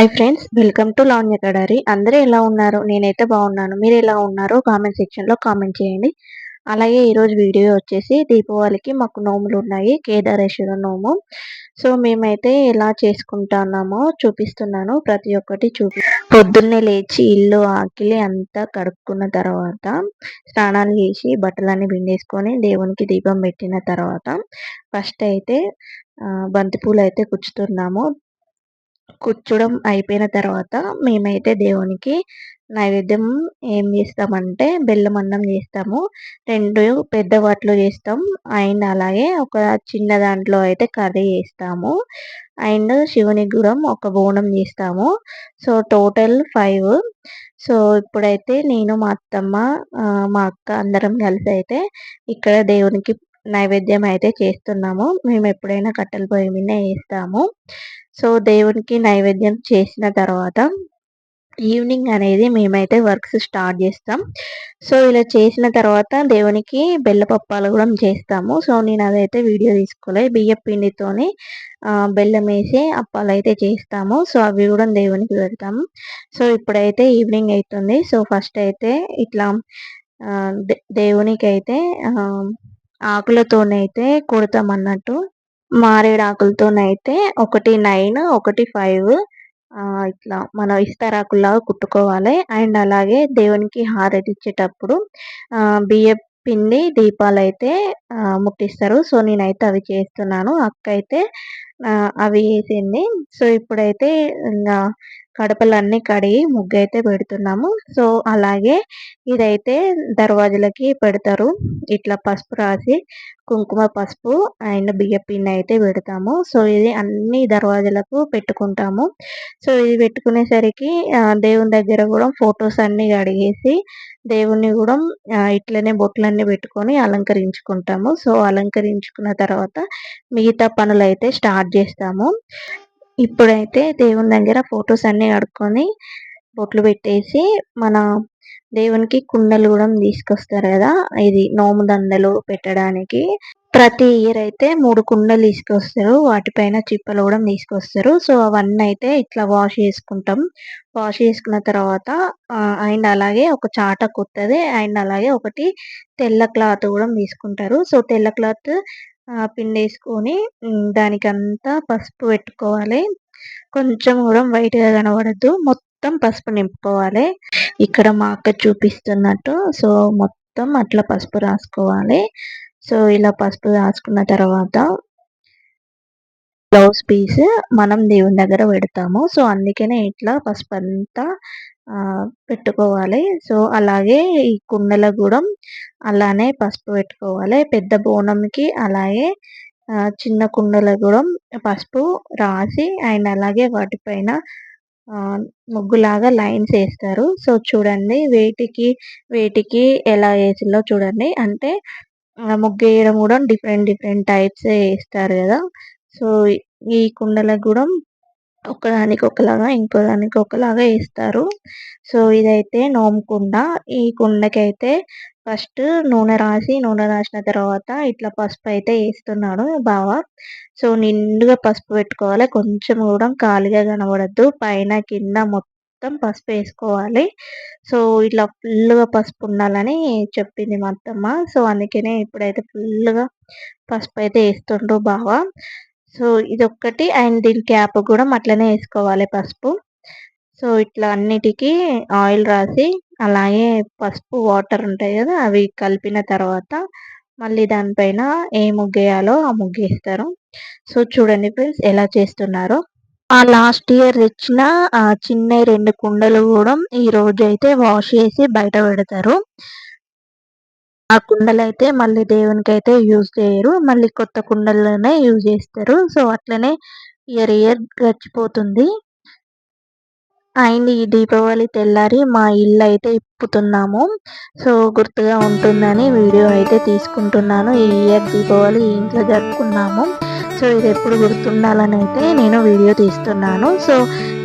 Hi friends welcome to Lavanya Kadari అందరూ ఎలా ఉన్నారు? నేనైతే బాగున్నాను. మీరు ఎలా ఉన్నారో కామెంట్ సెక్షన్లో కామెంట్ చేయండి. అలాగే ఈరోజు వీడియో వచ్చేసి దీపావళికి మాకు నోములు ఉన్నాయి. కేదారేశ్వర నోము. సో మేమైతే ఎలా చేసుకుంటున్నామో చూపిస్తున్నాను. ప్రతి ఒక్కటి చూపి పొద్దున్నే లేచి ఇల్లు ఆకిలి అంతా కడుక్కున్న తర్వాత స్నానాలు చేసి బట్టలన్నీ పిండేసుకొని దేవునికి దీపం పెట్టిన తర్వాత ఫస్ట్ అయితే బంతిపూలు అయితే కుచ్చుతున్నాము. కూర్చోడం అయిపోయిన తర్వాత మేమైతే దేవునికి నైవేద్యం ఏం చేస్తామంటే బెల్లం అన్నం చేస్తాము. రెండు పెద్ద వాటిలో చేస్తాం. అండ్ అలాగే ఒక చిన్న దాంట్లో అయితే కర్రీ చేస్తాము. అండ్ శివునికి కూడా ఒక బోనం చేస్తాము. So total five. సో ఇప్పుడైతే నేను మా అత్తమ్మ మా అక్క అందరం కలిసి అయితే ఇక్కడ దేవునికి నైవేద్యం అయితే చేస్తున్నాము. మేము ఎప్పుడైనా కట్టెల పొయ్యి మీద వేస్తాము. సో దేవునికి నైవేద్యం చేసిన తర్వాత ఈవినింగ్ అనేది మేమైతే వర్క్స్ స్టార్ట్ చేస్తాం. సో ఇలా చేసిన తర్వాత దేవునికి బెల్లపప్పాలు కూడా చేస్తాము. సో నేను అదైతే వీడియో తీసుకోలే. బియ్య పిండితోని బెల్లం వేసి అప్పాలు అయితే చేస్తాము. సో అవి కూడా దేవునికి పెడతాము సో ఇప్పుడైతే ఈవినింగ్ అవుతుంది. సో ఫస్ట్ అయితే ఇట్లా దేవునికి అయితే ఆకులతోనైతే కుడతామన్నట్టు. మారేడు ఆకులతోనైతే ఒకటి నైన్ ఒకటి ఫైవ్ ఇట్లా మనం ఇస్తారాకుల్లాగా కుట్టుకోవాలి. అండ్ అలాగే దేవునికి హారతి ఇచ్చేటప్పుడు బియ్య పిండి దీపాలు అయితే ముట్టిస్తారు. సో నేనైతే అవి చేస్తున్నాను. అక్క అయితే అవి వేసింది. సో ఇప్పుడైతే ఇంకా కడపలన్నీ కడిగి ముగ్గు అయితే పెడుతున్నాము. సో అలాగే ఇదైతే దర్వాజులకి పెడతారు. ఇట్లా పసుపు రాసి కుంకుమ పసుపు అండ్ బియ్య పిండి అయితే పెడతాము. సో ఇది అన్ని దర్వాజులకు పెట్టుకుంటాము. సో ఇది పెట్టుకునేసరికి దేవుని దగ్గర కూడా ఫొటోస్ అన్ని కడిగేసి దేవుణ్ణి కూడా ఇట్లనే బొట్లన్నీ పెట్టుకొని అలంకరించుకుంటాము. సో అలంకరించుకున్న తర్వాత మిగతా పనులు అయితే స్టార్ట్ చేస్తాము. ఇప్పుడైతే దేవుని దగ్గర ఫొటోస్ అన్ని కడుక్కొని బొట్లు పెట్టేసి మన దేవునికి కుండలు కూడా తీసుకొస్తారు కదా. ఇది నోము దండలు పెట్టడానికి. ప్రతి ఇయర్ అయితే మూడు కుండలు తీసుకొస్తారు. వాటిపైన చిప్పలు కూడా తీసుకొస్తారు. సో అవన్నీ అయితే ఇట్లా వాష్ చేసుకుంటాం. వాష్ చేసుకున్న తర్వాత అండ్ అలాగే ఒక చాట కొత్తది. అండ్ అలాగే ఒకటి తెల్ల క్లాత్ కూడా తీసుకుంటారు. సో తెల్ల క్లాత్ పిండేసుకొని దానికంతా పసుపు పెట్టుకోవాలి. కొంచెం కూడా వైట్గా కనబడద్దు. మొత్తం పసుపు నింపుకోవాలి. ఇక్కడ మా అక్క చూపిస్తున్నట్టు సో మొత్తం అట్లా పసుపు రాసుకోవాలి. సో ఇలా పసుపు రాసుకున్న తర్వాత బ్లౌజ్ పీస్ మనం దేవుని దగ్గర పెడతాము. సో అందుకనే ఇట్లా పసుపు అంతా పెట్టుకోవాలి. సో అలాగే ఈ కుండల కూడా అలానే పసుపు పెట్టుకోవాలి. పెద్ద బోనంకి అలాగే చిన్న కుండల కూడా పసుపు రాసి అండ్ అలాగే వాటిపైన ముగ్గులాగా లైన్స్ వేస్తారు సో చూడండి వేటికి వేటికి ఎలా వేసిందో చూడండి. అంటే ముగ్గు వేయడం కూడా డిఫరెంట్ డిఫరెంట్ టైప్స్ వేస్తారు కదా. సో ఈ కుండలకు కూడా ఒకదానికి ఒకలాగా ఇంకోదానికి ఒకలాగా వేస్తారు. సో ఇదైతే నోము కుండ. ఈ కుండకైతే ఫస్ట్ నూనె రాసి నూనె రాసిన తర్వాత ఇట్లా పసుపు అయితే వేస్తున్నాడు బావ. సో నిండుగా పసుపు పెట్టుకోవాలి. కొంచెం కూడా ఖాళీగా కనబడద్దు. పైన కింద మొత్తం పసుపు వేసుకోవాలి. సో ఇట్లా ఫుల్గా పసుపు ఉండాలని చెప్పింది మా అత్తమ్మ. సో అందుకనే ఇప్పుడైతే ఫుల్గా పసుపు అయితే వేస్తుండ్రు బావ. సో ఇది ఒక్కటి అండ్ దీని క్యాప్ కూడా అట్లనే వేసుకోవాలి పసుపు. సో ఇట్లా అన్నిటికీ ఆయిల్ రాసి అలాగే పసుపు వాటర్ ఉంటాయి కదా అవి కలిపిన తర్వాత మళ్ళీ దానిపైన ఏ ముగ్గేయాలో ఆ ముగ్గేస్తారు. సో చూడండి ఫ్రెండ్స్ ఎలా చేస్తున్నారో. ఆ లాస్ట్ ఇయర్ తెచ్చిన చిన్న రెండు కుండలు కూడా ఈ రోజు అయితే వాష్ చేసి బయట పెడతారు. ఆ కుండలు అయితే మళ్ళీ దేవునికి అయితే యూజ్ చేయరు. మళ్ళీ కొత్త కుండలనే యూజ్ చేస్తారు. సో అట్లనే ఇయర్ ఇయర్ గడిచిపోతుంది. అండ్ ఈ దీపావళి తెల్లారి మా ఇల్లు అయితే ఇప్పుతున్నాము. సో గుర్తుగా ఉంటుందని వీడియో అయితే తీసుకుంటున్నాను. ఈ ఇయర్ దీపావళి ఇంట్లో జరుపుకున్నాము. సో ఇది ఎప్పుడు గుర్తుండాలని అయితే నేను వీడియో తీస్తున్నాను. సో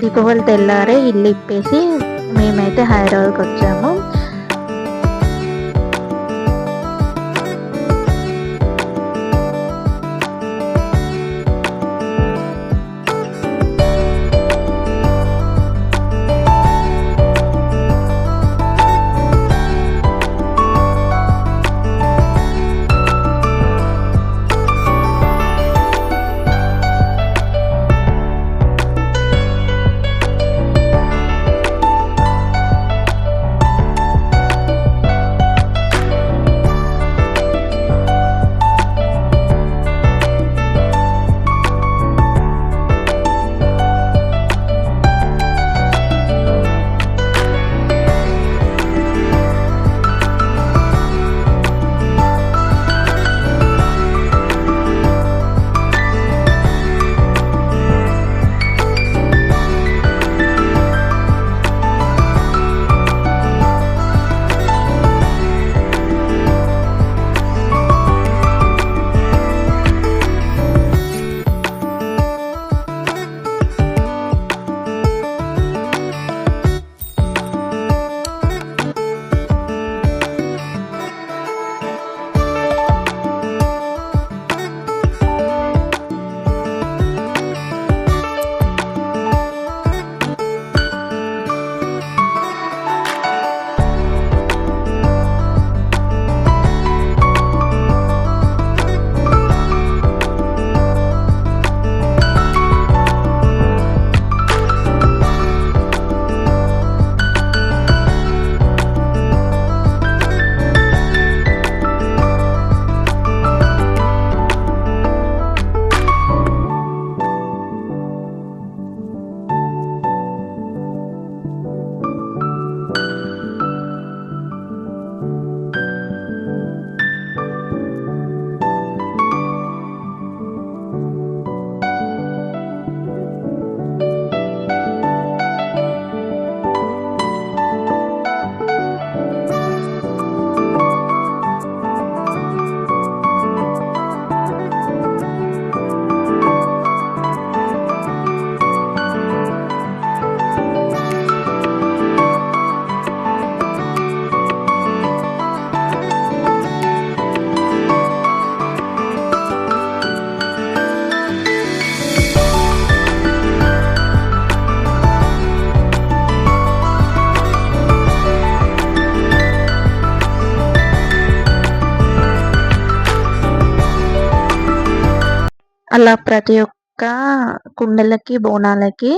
దీపావళి తెల్లారే ఇల్లు ఇప్పేసి మేమైతే హైదరాబాద్కి వచ్చాము. అలా ప్రతి ఒక్క కుండలకి బోనాలకి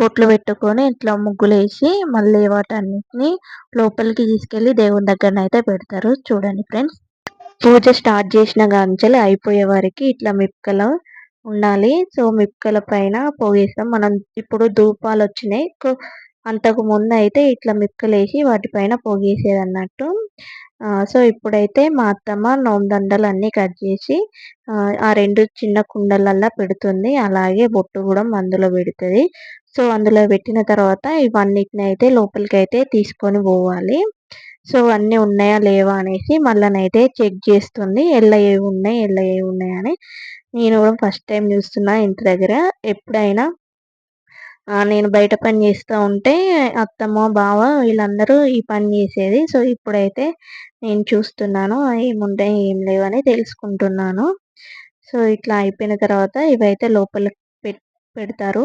బొట్లు పెట్టుకొని ఇట్లా ముగ్గులేసి మళ్ళీ వాటన్నిటిని లోపలికి తీసుకెళ్ళి దేవుని దగ్గర అయితే పెడతారు. చూడండి ఫ్రెండ్స్. పూజ స్టార్ట్ చేసిన గాంచెలు అయిపోయే వరకు ఇట్లా మిక్కల ఉండాలి. సో మిప్పకల పైన పోగేస్తాం. మనం ఇప్పుడు ధూపాలు వచ్చినాయి అంతకు ముందు అయితే ఇట్లా మిక్కలేసి వాటిపైన పోగేసేది అన్నట్టు సో ఇప్పుడైతే మా అత్తమ్మ నోందండలు అన్నీ కట్ చేసి ఆ రెండు చిన్న కుండలల్లో పెడుతుంది. అలాగే బొట్టు కూడా అందులో పెడుతుంది. సో అందులో పెట్టిన తర్వాత ఇవన్నిటిని అయితే లోపలికి అయితే తీసుకొని పోవాలి. సో అన్నీ ఉన్నాయా లేవా అనేసి మళ్ళీనైతే చెక్ చేస్తుంది. ఎల్ల ఏవి ఉన్నాయి ఎల్ల ఏవి ఉన్నాయి అని. నేను కూడా ఫస్ట్ టైం చూస్తున్నా ఇంటి దగ్గర. ఎప్పుడైనా నేను బయట పని చేస్తూ ఉంటే అత్తమ్మ బావ వీళ్ళందరూ ఈ పని చేసేది. సో ఇప్పుడైతే నేను చూస్తున్నాను ఏముంటాయి ఏం లేవని తెలుసుకుంటున్నాను. సో ఇట్లా అయిపోయిన తర్వాత ఇవైతే లోపల పెడతారు.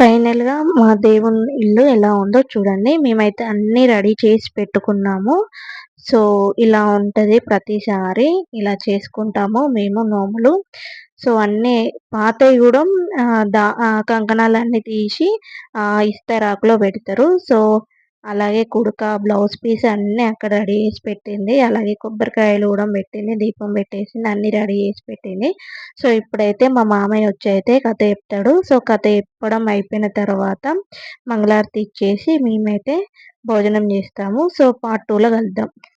ఫైనల్గా మా దేవుని ఇల్లు ఎలా ఉందో చూడండి. మేమైతే అన్నీ రెడీ చేసి పెట్టుకున్నాము. సో ఇలా ఉంటుంది ప్రతిసారి. ఇలా చేసుకుంటాము మేము నోములు. సో అన్నీ పాతవి కూడా దా కంకణాలన్నీ తీసి ఇస్తరాకులో పెడతారు. సో అలాగే కుడక బ్లౌజ్ పీస్ అన్నీ అక్కడ రెడీ చేసి పెట్టింది. అలాగే కొబ్బరికాయలు కూడా పెట్టింది దీపం పెట్టేసింది అన్నీ రెడీ చేసి పెట్టింది. సో ఇప్పుడైతే మా మామయ్య వచ్చి అయితే కథ చెప్తాడు. సో కథ చెప్పడం అయిపోయిన తర్వాత మంగళారతి ఇచ్చేసి మేమైతే భోజనం చేస్తాము. సో పార్ట్ టూలో కలుద్దాం.